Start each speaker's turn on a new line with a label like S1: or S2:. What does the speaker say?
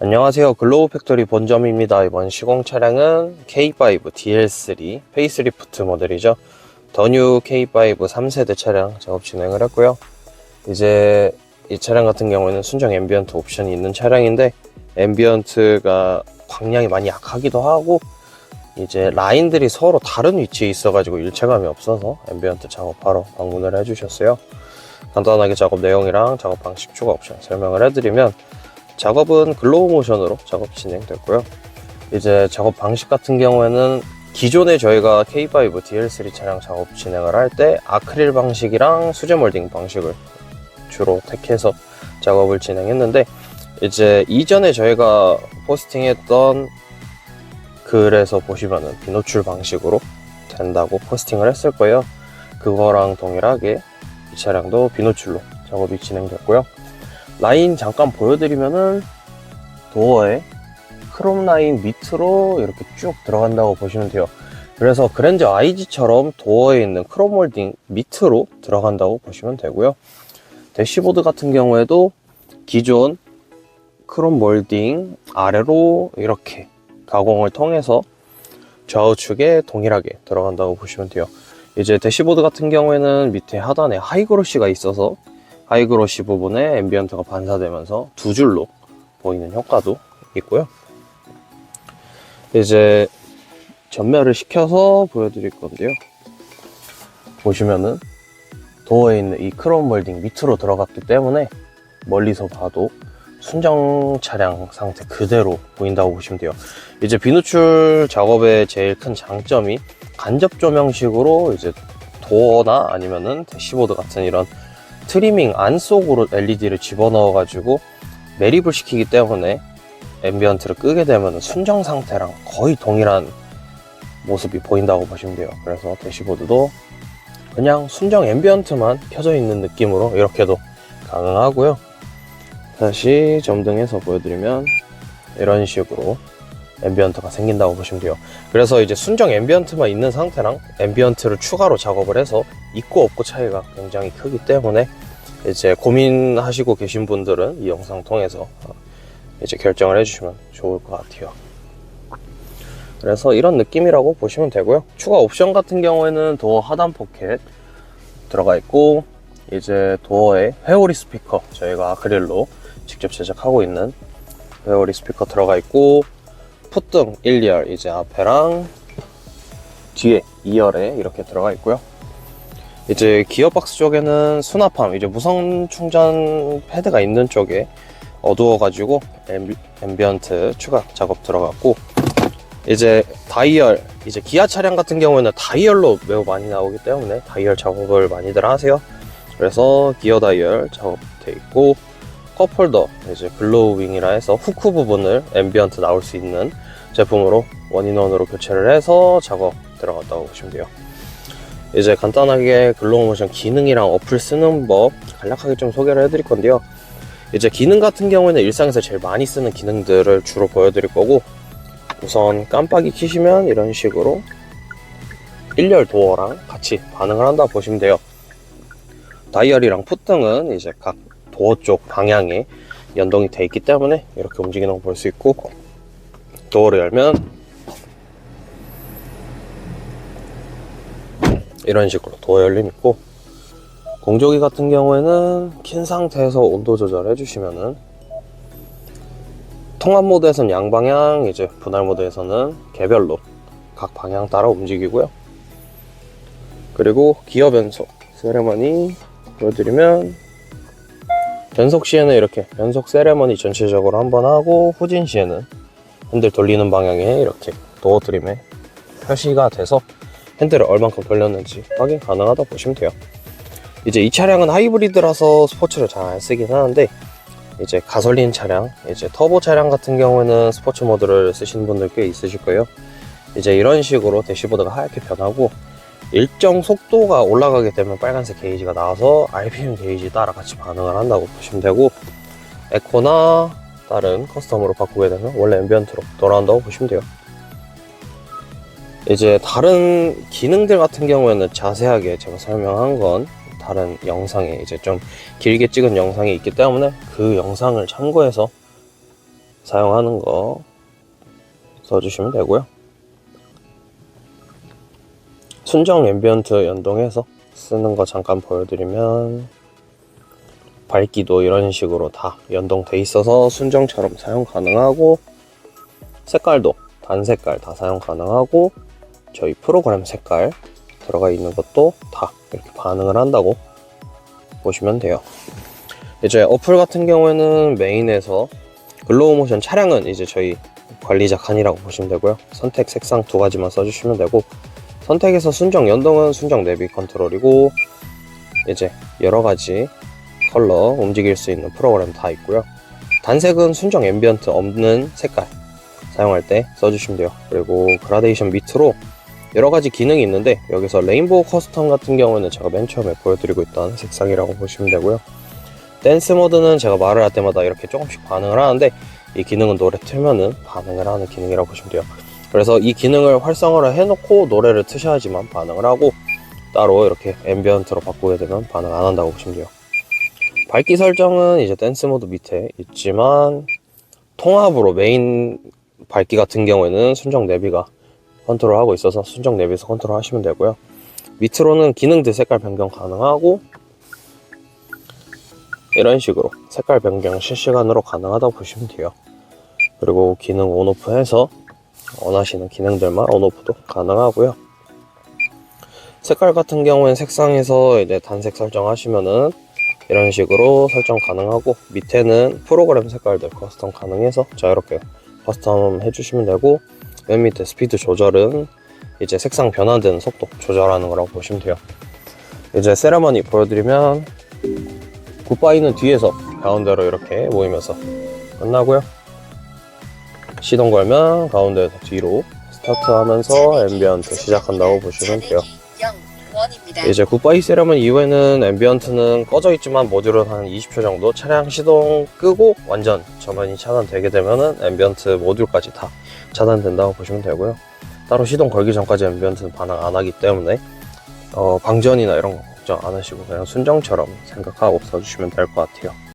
S1: 안녕하세요. 글로우 팩토리 본점입니다. 이번 시공 차량은 K5 DL3 페이스리프트 모델이죠. 더뉴 K5 3세대 차량 작업 진행을 했고요. 이제 이 차량 같은 경우에는 순정 앰비언트 옵션이 있는 차량인데 앰비언트가 광량이 많이 약하기도 하고 이제 라인들이 서로 다른 위치에 있어가지고 일체감이 없어서 앰비언트 작업하러 방문을 해주셨어요. 간단하게 작업 내용이랑 작업 방식 추가 옵션 설명을 해드리면 작업은 글로우 모션으로 작업 진행됐고요. 이제 작업 방식 같은 경우에는 기존에 저희가 K5 DL3 차량 작업 진행을 할 때 아크릴 방식이랑 수제 몰딩 방식을 주로 택해서 작업을 진행했는데 이제 이전에 저희가 포스팅했던 글에서 보시면은 비노출 방식으로 된다고 포스팅을 했을 거예요. 그거랑 동일하게 이 차량도 비노출로 작업이 진행됐고요. 라인 잠깐 보여드리면은 도어에 크롬 라인 밑으로 이렇게 쭉 들어간다고 보시면 돼요. 그래서 그랜저 IG처럼 도어에 있는 크롬 몰딩 밑으로 들어간다고 보시면 되고요. 대시보드 같은 경우에도 기존 크롬 몰딩 아래로 이렇게 가공을 통해서 좌우측에 동일하게 들어간다고 보시면 돼요. 이제 대시보드 같은 경우에는 밑에 하단에 하이그로시가 있어서 하이그로시 부분에 앰비언트가 반사되면서 두 줄로 보이는 효과도 있고요. 이제 전멸을 시켜서 보여드릴 건데요. 보시면은 도어에 있는 이 크롬 몰딩 밑으로 들어갔기 때문에 멀리서 봐도 순정 차량 상태 그대로 보인다고 보시면 돼요. 이제 비누출 작업의 제일 큰 장점이 간접 조명식으로 이제 도어나 아니면은 대시보드 같은 이런 트리밍 안 속으로 LED를 집어넣어 가지고 매립을 시키기 때문에 앰비언트를 끄게 되면 순정 상태랑 거의 동일한 모습이 보인다고 보시면 돼요. 그래서 대시보드도 그냥 순정 앰비언트만 켜져 있는 느낌으로 이렇게도 가능하고요. 다시 점등해서 보여드리면 이런 식으로 앰비언트가 생긴다고 보시면 돼요. 그래서 이제 순정 앰비언트만 있는 상태랑 앰비언트를 추가로 작업을 해서 있고 없고 차이가 굉장히 크기 때문에 이제 고민하시고 계신 분들은 이 영상 통해서 이제 결정을 해주시면 좋을 것 같아요. 그래서 이런 느낌이라고 보시면 되고요. 추가 옵션 같은 경우에는 도어 하단 포켓 들어가 있고 이제 도어에 회오리 스피커 저희가 아크릴로 직접 제작하고 있는 회오리 스피커 들어가 있고 풋등 1, 2열 이제 앞에랑 뒤에 2열에 이렇게 들어가 있고요. 이제 기어박스 쪽에는 수납함 이제 무선 충전 패드가 있는 쪽에 어두워가지고 앰비, 앰비 언트 추가 작업 들어갔고 이제 다이얼 이제 기아 차량 같은 경우에는 다이얼로 매우 많이 나오기 때문에 다이얼 작업을 많이들 하세요. 그래서 기어 다이얼 작업돼 있고 컵홀더 이제 글로우 윙이라 해서 후크 부분을 앰비언트 나올 수 있는 제품으로 원인원으로 교체를 해서 작업 들어갔다고 보시면 돼요. 이제 간단하게 글로우 모션 기능이랑 어플 쓰는 법 간략하게 좀 소개를 해드릴 건데요. 이제 기능 같은 경우에는 일상에서 제일 많이 쓰는 기능들을 주로 보여드릴 거고 우선 깜빡이 키시면 이런 식으로 1열 도어랑 같이 반응을 한다 보시면 돼요. 다이얼이랑 풋등은 이제 각 도어 쪽 방향에 연동이 돼 있기 때문에 이렇게 움직이는 거 볼 수 있고 도어를 열면 이런 식으로 도어 열림 있고 공조기 같은 경우에는 킨 상태에서 온도 조절 해주시면은 통합 모드에서는 양방향, 이제 분할 모드에서는 개별로 각 방향 따라 움직이고요. 그리고 기어 변속 세레머니 보여드리면 변속 시에는 이렇게 변속 세레머니 전체적으로 한 번 하고 후진 시에는 핸들 돌리는 방향에 이렇게 도어 트림에 표시가 돼서 핸들을 얼만큼 돌렸는지 확인 가능하다 보시면 돼요. 이제 이 차량은 하이브리드라서 스포츠를 잘안 쓰긴 하는데 이제 가솔린 차량, 이제 터보 차량 같은 경우에는 스포츠 모드를 쓰시는 분들 꽤 있으실 거예요. 이제 이런 식으로 대시보드가 하얗게 변하고 일정 속도가 올라가게 되면 빨간색 게이지가 나와서 RPM 게이지 따라 같이 반응을 한다고 보시면 되고 에코나 다른 커스텀으로 바꾸게 되면 원래 앰비언트로 돌아온다고 보시면 돼요. 이제 다른 기능들 같은 경우에는 자세하게 제가 설명한 건 다른 영상에 이제 좀 길게 찍은 영상이 있기 때문에 그 영상을 참고해서 사용하는 거 써주시면 되고요. 순정 앰비언트 연동해서 쓰는 거 잠깐 보여드리면 밝기도 이런 식으로 다 연동돼 있어서 순정처럼 사용 가능하고 색깔도 단 색깔 다 사용 가능하고 저희 프로그램 색깔 들어가 있는 것도 다 이렇게 반응을 한다고 보시면 돼요. 이제 어플 같은 경우에는 메인에서 글로우 모션 차량은 이제 저희 관리자 칸이라고 보시면 되고요. 선택 색상 두 가지만 써주시면 되고 선택에서 순정 연동은 순정 내비 컨트롤이고 이제 여러 가지 컬러 움직일 수 있는 프로그램 다 있고요. 단색은 순정 앰비언트 없는 색깔 사용할 때 써주시면 돼요. 그리고 그라데이션 밑으로 여러 가지 기능이 있는데 여기서 레인보우 커스텀 같은 경우는 제가 맨 처음에 보여드리고 있던 색상이라고 보시면 되고요. 댄스 모드는 제가 말을 할 때마다 이렇게 조금씩 반응을 하는데 이 기능은 노래 틀면은 반응을 하는 기능이라고 보시면 돼요. 그래서 이 기능을 활성화를 해놓고 노래를 트셔야지만 반응을 하고 따로 이렇게 앰비언트로 바꾸게 되면 반응 안 한다고 보시면 돼요. 밝기 설정은 이제 댄스 모드 밑에 있지만 통합으로 메인 밝기 같은 경우에는 순정 내비가 컨트롤하고 있어서 순정 내비에서 컨트롤 하시면 되고요. 밑으로는 기능들 색깔 변경 가능하고 이런 식으로 색깔 변경 실시간으로 가능하다고 보시면 돼요. 그리고 기능 온오프 해서 원하시는 기능들만 온오프도 가능하고요. 색깔 같은 경우엔 색상에서 이제 단색 설정하시면은 이런 식으로 설정 가능하고 밑에는 프로그램 색깔들 커스텀 가능해서 자유롭게 커스텀 해주시면 되고 맨 밑에 스피드 조절은 이제 색상 변화되는 속도 조절하는 거라고 보시면 돼요. 이제 세레머니 보여드리면 굿바이는 뒤에서 가운데로 이렇게 모이면서 끝나고요. 시동 걸면 가운데에서 뒤로 스타트하면서 앰비언트 시작한다고 보시면 돼요. 이제 굿바이 세레머니 이후에는 앰비언트는 꺼져 있지만 모듈은 한 20초 정도 차량 시동 끄고 완전 전원이 차단되게 되면은 앰비언트 모듈까지 다 차단된다고 보시면 되고요. 따로 시동 걸기 전까지 앰비언트는 반응 안 하기 때문에 어, 방전이나 이런 거 걱정 안 하시고 그냥 순정처럼 생각하고 써주시면 될 것 같아요.